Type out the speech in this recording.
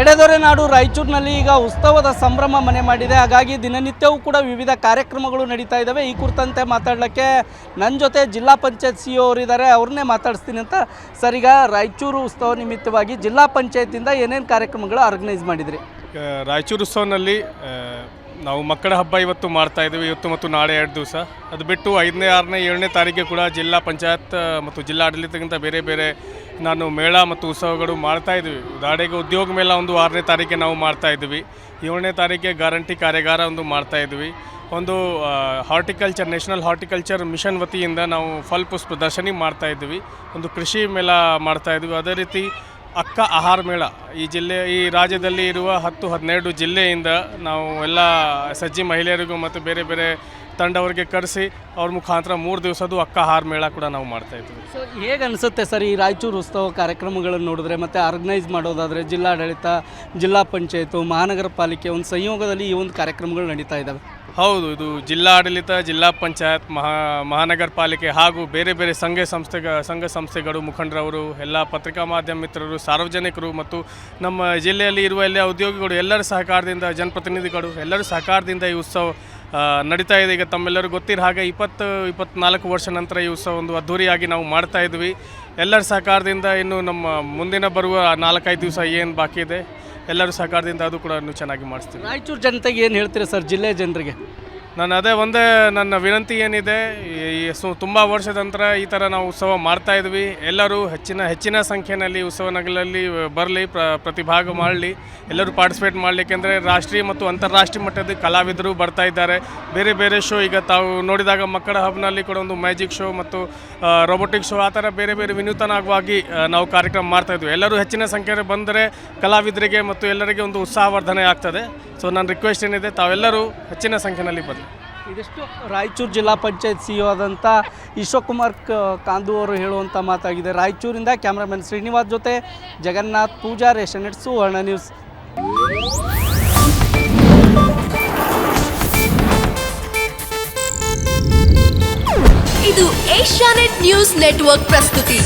ಎಡೆದೊರೆ ನಾಡು ರಾಯಚೂರಿನಲ್ಲಿ ಈಗ ಉತ್ಸವದ ಸಂಭ್ರಮ ಮನೆ ಮಾಡಿದೆ. ಹಾಗಾಗಿ ದಿನನಿತ್ಯವೂ ಕೂಡ ವಿವಿಧ ಕಾರ್ಯಕ್ರಮಗಳು ನಡೀತಾ ಇದ್ದಾವೆ ಈ ಕುರಿತಂತೆ ಮಾತಾಡಲಿಕ್ಕೆ ನನ್ನ ಜೊತೆ ಜಿಲ್ಲಾ ಪಂಚಾಯತ್ ಸಿ ಅವರಿದ್ದಾರೆ ಅವ್ರನ್ನೇ ಮಾತಾಡಿಸ್ತೀನಿ ಅಂತ. ಸರಿಗ ರಾಯಚೂರು ಉತ್ಸವ ನಿಮಿತ್ತವಾಗಿ ಜಿಲ್ಲಾ ಪಂಚಾಯತಿಂದ ಏನೇನು ಕಾರ್ಯಕ್ರಮಗಳು ಆರ್ಗನೈಸ್ ಮಾಡಿದ್ರಿ? ರಾಯಚೂರು ಉತ್ಸವನಲ್ಲಿ ನಾವು ಮಕ್ಕಳ ಹಬ್ಬ ಇವತ್ತು ಮಾಡ್ತಾ ಇದ್ದೀವಿ, ಇವತ್ತು ಮತ್ತು ನಾಳೆ ಎರಡು ದಿವಸ. ಅದು ಬಿಟ್ಟು ಐದನೇ, ಆರನೇ, ಏಳನೇ ತಾರೀಕಿಗೆ ಕೂಡ ಜಿಲ್ಲಾ ಪಂಚಾಯತ್ ಮತ್ತು ಜಿಲ್ಲಾ ಆಡಳಿತಕ್ಕಿಂತ ಬೇರೆ ಬೇರೆ ನಾನು ಮೇಳ ಮತ್ತು ಉತ್ಸವಗಳು ಮಾಡ್ತಾ ಇದ್ದೀವಿ. ಉದಾಹರಣೆಗೆ ಉದ್ಯೋಗ ಮೇಳ ಒಂದು ಆರನೇ ತಾರೀಕಿಗೆ ನಾವು ಮಾಡ್ತಾ ಇದ್ದೀವಿ. ಏಳನೇ ತಾರೀಕಿಗೆ ಗ್ಯಾರಂಟಿ ಕಾರ್ಯಾಗಾರ ಒಂದು ಮಾಡ್ತಾ ಇದ್ವಿ ಒಂದು ಹಾರ್ಟಿಕಲ್ಚರ್, ನ್ಯಾಷನಲ್ ಹಾರ್ಟಿಕಲ್ಚರ್ ಮಿಷನ್ ವತಿಯಿಂದ ನಾವು ಫಲ್ ಪುಷ್ಪ ಪ್ರದರ್ಶನಿ ಮಾಡ್ತಾ ಇದ್ವಿ ಒಂದು ಕೃಷಿ ಮೇಳ ಮಾಡ್ತಾ ಇದ್ವಿ ಅದೇ ರೀತಿ ಅಕ್ಕ ಆಹಾರ ಮೇಳ. ಈ ಜಿಲ್ಲೆ, ಈ ರಾಜ್ಯದಲ್ಲಿ ಇರುವ ಹತ್ತು ಹದಿನೆರಡು ಜಿಲ್ಲೆಯಿಂದ ನಾವು ಎಲ್ಲ ಸಜ್ಜಿ ಮಹಿಳೆಯರಿಗೂ ಮತ್ತು ಬೇರೆ ಬೇರೆ ತಂಡವರಿಗೆ ಕರೆಸಿ ಅವ್ರ ಮುಖಾಂತರ ಮೂರು ದಿವಸದ್ದು ಅಕ್ಕ ಹಾರ ಮೇಳ ಕೂಡ ನಾವು ಮಾಡ್ತಾ ಇದ್ವಿ. ಸೊ ಹೇಗೆ ಅನಿಸುತ್ತೆ ಸರ್ ಈ ರಾಯಚೂರು ಉತ್ಸವ ಕಾರ್ಯಕ್ರಮಗಳನ್ನು ನೋಡಿದ್ರೆ ಮತ್ತು ಆರ್ಗನೈಸ್ ಮಾಡೋದಾದರೆ ಜಿಲ್ಲಾಡಳಿತ ಜಿಲ್ಲಾ ಪಂಚಾಯತ್ ಮಹಾನಗರ ಪಾಲಿಕೆ ಒಂದು ಸಂಯೋಗದಲ್ಲಿ ಈ ಒಂದು ಕಾರ್ಯಕ್ರಮಗಳು ನಡೀತಾ ಇದ್ದಾವೆ ಹೌದು ಇದು ಜಿಲ್ಲಾಡಳಿತ ಜಿಲ್ಲಾ ಪಂಚಾಯತ್ ಮಹಾ ಮಹಾನಗರ ಪಾಲಿಕೆ ಹಾಗೂ ಬೇರೆ ಬೇರೆ ಸಂಘ ಸಂಸ್ಥೆ ಸಂಘ ಸಂಸ್ಥೆಗಳು ಮುಖಂಡರವರು ಎಲ್ಲ ಪತ್ರಿಕಾ ಮಾಧ್ಯಮ ಮಿತ್ರರು ಸಾರ್ವಜನಿಕರು ಮತ್ತು ನಮ್ಮ ಜಿಲ್ಲೆಯಲ್ಲಿ ಇರುವ ಎಲ್ಲ ಉದ್ಯೋಗಿಗಳು ಎಲ್ಲರ ಸಹಕಾರದಿಂದ ಜನಪ್ರತಿನಿಧಿಗಳು ಎಲ್ಲರ ಸಹಕಾರದಿಂದ ಈ ಉತ್ಸವ ನಡೀತಾ ಇದೆ. ಈಗ ತಮ್ಮೆಲ್ಲರೂ ಗೊತ್ತಿರೋ ಹಾಗೆ ಇಪ್ಪತ್ತು, ಇಪ್ಪತ್ನಾಲ್ಕು ವರ್ಷ ನಂತರ ಈ ಉತ್ಸವ ಒಂದು ಅದ್ಧೂರಿಯಾಗಿ ನಾವು ಮಾಡ್ತಾ ಇದ್ವಿ. ಎಲ್ಲರ ಸಹಕಾರದಿಂದ ಇನ್ನು ನಮ್ಮ ಮುಂದಿನ ಬರುವ ನಾಲ್ಕೈದು ದಿವಸ ಏನು ಬಾಕಿ ಇದೆ, ಎಲ್ಲರೂ ಸಹಕಾರದಿಂದ ಅದು ಕೂಡ ಇನ್ನೂ ಚೆನ್ನಾಗಿ ಮಾಡಿಸ್ತೀವಿ. ರಾಯಚೂರು ಜನತೆಗೆ ಏನು ಹೇಳ್ತೀರಾ ಸರ್ ಜಿಲ್ಲೆ ಜನರಿಗೆ? ನಾನು ಅದೇ ಒಂದೇ ನನ್ನ ವಿನಂತಿ ಏನಿದೆ, ಈ ತುಂಬ ವರ್ಷದ ನಂತರ ಈ ಥರ ನಾವು ಉತ್ಸವ ಮಾಡ್ತಾ ಇದ್ವಿ. ಎಲ್ಲರೂ ಹೆಚ್ಚಿನ ಹೆಚ್ಚಿನ ಸಂಖ್ಯೆಯಲ್ಲಿ ಉತ್ಸವಗಳಲ್ಲಿ ಬರಲಿ, ಪ್ರ, ಪ್ರತಿಭಾಗ ಮಾಡಲಿ, ಎಲ್ಲರೂ ಪಾರ್ಟಿಸಿಪೇಟ್ ಮಾಡಲಿಕ್ಕೆಂದರೆ ರಾಷ್ಟ್ರೀಯ ಮತ್ತು ಅಂತಾರಾಷ್ಟ್ರೀಯ ಮಟ್ಟದ ಕಲಾವಿದರು ಬರ್ತಾ ಇದ್ದಾರೆ. ಬೇರೆ ಬೇರೆ ಶೋ ಈಗ ತಾವು ನೋಡಿದಾಗ ಮಕ್ಕಳ ಹಬ್ನಲ್ಲಿ ಕೂಡ ಒಂದು ಮ್ಯಾಜಿಕ್ ಶೋ ಮತ್ತು ರೋಬೋಟಿಕ್ ಶೋ ಆ ಥರ ಬೇರೆ ಬೇರೆ ವಿನೂತನವಾಗಿ ನಾವು ಕಾರ್ಯಕ್ರಮ ಮಾಡ್ತಾ ಇದ್ವಿ. ಎಲ್ಲರೂ ಹೆಚ್ಚಿನ ಸಂಖ್ಯೆಯಲ್ಲಿ ಬಂದರೆ ಕಲಾವಿದರಿಗೆ ಮತ್ತು ಎಲ್ಲರಿಗೆ ಒಂದು ಉತ್ಸಾಹವರ್ಧನೆ ಆಗ್ತದೆ. ಸೊ ನನ್ನ ರಿಕ್ವೆಸ್ಟ್ ಏನಿದೆ, ತಾವೆಲ್ಲರೂ ಹೆಚ್ಚಿನ ಸಂಖ್ಯೆಯಲ್ಲಿ ಬರಲಿ. ಇದಿಷ್ಟು ರಾಯಚೂರು ಜಿಲ್ಲಾ ಪಂಚಾಯತ್ ಸಿ ಆದಂಥ ಈಶ್ವಕುಮಾರ್ ಕಾಂದು ಅವರು ಹೇಳುವಂಥ ಮಾತಾಗಿದೆ. ರಾಯಚೂರಿಂದ ಕ್ಯಾಮ್ರಾಮನ್ ಶ್ರೀನಿವಾಸ್ ಜೊತೆ Jagannath Pooja, Asianet Suvarna news. ಇದು ಏಷ್ಯಾನೆಟ್ ನ್ಯೂಸ್ ನೆಟ್ವರ್ಕ್ ಪ್ರಸ್ತುತಿ.